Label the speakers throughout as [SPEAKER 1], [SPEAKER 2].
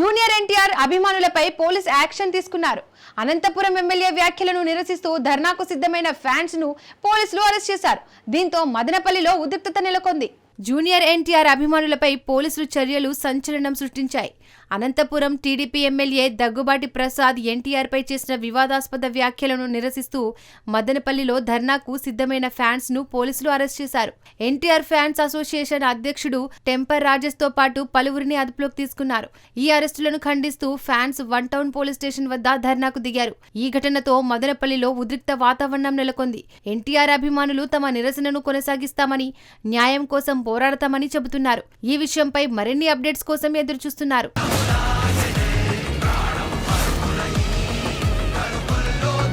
[SPEAKER 1] Junior NTR అభిమానులపై police action తీసుకున్నారు. Anantapuram MLA వ్యాఖ్యలను నిరసిస్తూ ధర్నాకు సిద్ధమైన ఫ్యాన్స్ను పోలీసులు అరెస్ట్ చేశారు. దీంతో మదనపల్లిలో ఉద్రిక్తత నెలకొంది. జూనియర్ ఎన్టీఆర్ అభిమానులపై పోలీసులు చర్యలు సంచలనం సృష్టించాయి. అనంతపురం టీడీపీ ఎమ్మెల్యే దగ్గుబాటి ప్రసాద్ ఎన్టీఆర్ పై చేసిన వివాదాస్పద వ్యాఖ్యలను నిరసిస్తూ మదనపల్లిలో ధర్నాకు సిద్ధమైన ఫ్యాన్స్ను పోలీసులు అరెస్ట్ చేశారు. ఎన్టీఆర్ ఫ్యాన్స్ అసోసియేషన్ అధ్యక్షుడు టెంపర్ రాజేష్తో పాటు పలువురిని అదుపులోకి తీసుకున్నారు. ఈ అరెస్టులను ఖండిస్తూ fans one town police station వద్ద ధర్నాకు దిగారు. ఈ ఘటనతో మదనపల్లిలో ఉద్రిక్త వాతావరణం నెలకొంది. ఎన్టీఆర్ అభిమానులు తమ నిరసనను కొనసాగిస్తామని న్యాయం కోసం పోరాడతామని చెబుతున్నారు. ఈ విషయంపై మరిన్ని అప్డేట్స్ కోసం ఎదురుచూస్తున్నారు.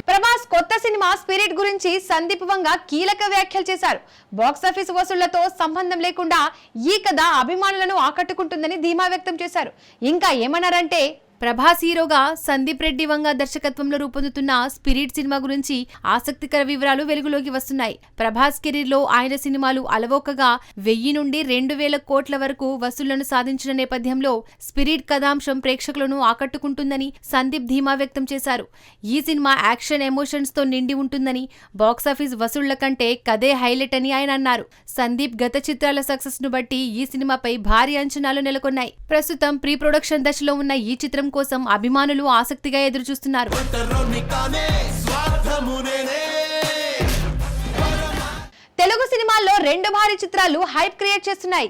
[SPEAKER 1] ప్రభాస్ కొత్త సినిమా స్పిరిట్ గురించి సందీప్ కీలక వ్యాఖ్యలు చేశారు. బాక్సాఫీస్ వసూళ్ళతో సంబంధం లేకుండా ఈ కథ అభిమానులను ఆకట్టుకుంటుందని ధీమా వ్యక్తం చేశారు. ఇంకా ఏమన్నారంటే ప్రభాస్ హీరోగా సందీప్ రెడ్డి వంగ దర్శకత్వంలో రూపొందుతున్న స్పిరిట్ సినిమా గురించి ఆసక్తికర వివరాలు వెలుగులోకి వస్తున్నాయి. ప్రభాస్ కెరీర్లో ఆయన సినిమాలు అలవోకగా వెయ్యి నుండి రెండు వేల కోట్ల వరకు వసూళ్ళను సాధించిన నేపథ్యంలో స్పిరిట్ కథాంశం ప్రేక్షకులను ఆకట్టుకుంటుందని సందీప్ ధీమా వ్యక్తం చేశారు. ఈ సినిమా యాక్షన్ ఎమోషన్స్తో నిండి ఉంటుందని బాక్సాఫీస్ వసూళ్ళ కంటే కథే హైలైట్ అని ఆయన అన్నారు. సందీప్ గత చిత్రాల సక్సెస్ను బట్టి ఈ సినిమాపై భారీ అంచనాలు నెలకొన్నాయి. ప్రస్తుతం ప్రీ ప్రొడక్షన్ దశలో ఉన్న ఈ చిత్రం కోసం అభిమానులు ఆసక్తిగా ఎదురుచూస్తున్నారు. తెలుగు సినిమాల్లో రెండు భారీ చిత్రాలు హైప్ క్రియేట్ చేస్తున్నాయి.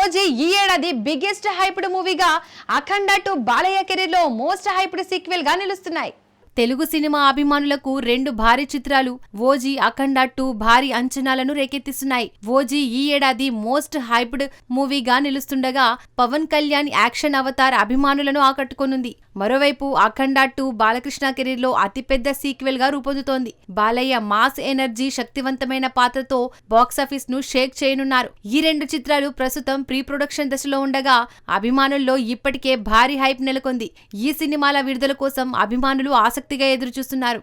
[SPEAKER 1] ఓజీ ఈ ఏడాది బిగ్గెస్ట్ హైప్డ్ మూవీగా అఖండ టు బాలయ్య కెరీర్లో మోస్ట్ హైప్డ్ సీక్వెల్గా నిలుస్తున్నాయి. తెలుగు సినిమా అభిమానులకు రెండు భారీ చిత్రాలు ఓజీ అఖండ టూ భారీ అంచనాలను రేకెత్తిస్తున్నాయి. ఓజీ ఈ ఏడాది మోస్ట్ హైప్డ్ మూవీగా నిలుస్తుండగా పవన్ కళ్యాణ్ యాక్షన్ అవతార్ అభిమానులను ఆకట్టుకోనుంది. మరోవైపు అఖండ టూ బాలకృష్ణ కెరీర్లో అతిపెద్ద సీక్వెల్గా రూపొందుతోంది. బాలయ్య మాస్ ఎనర్జీ శక్తివంతమైన పాత్రతో బాక్సాఫీస్ను షేక్ చేయనున్నారు. ఈ రెండు చిత్రాలు ప్రస్తుతం ప్రీ ప్రొడక్షన్ దశలో ఉండగా అభిమానుల్లో ఇప్పటికే భారీ హైప్ నెలకొంది. ఈ సినిమాల విడుదల కోసం అభిమానులు ఆసక్తిగా ఎదురుచూస్తున్నారు.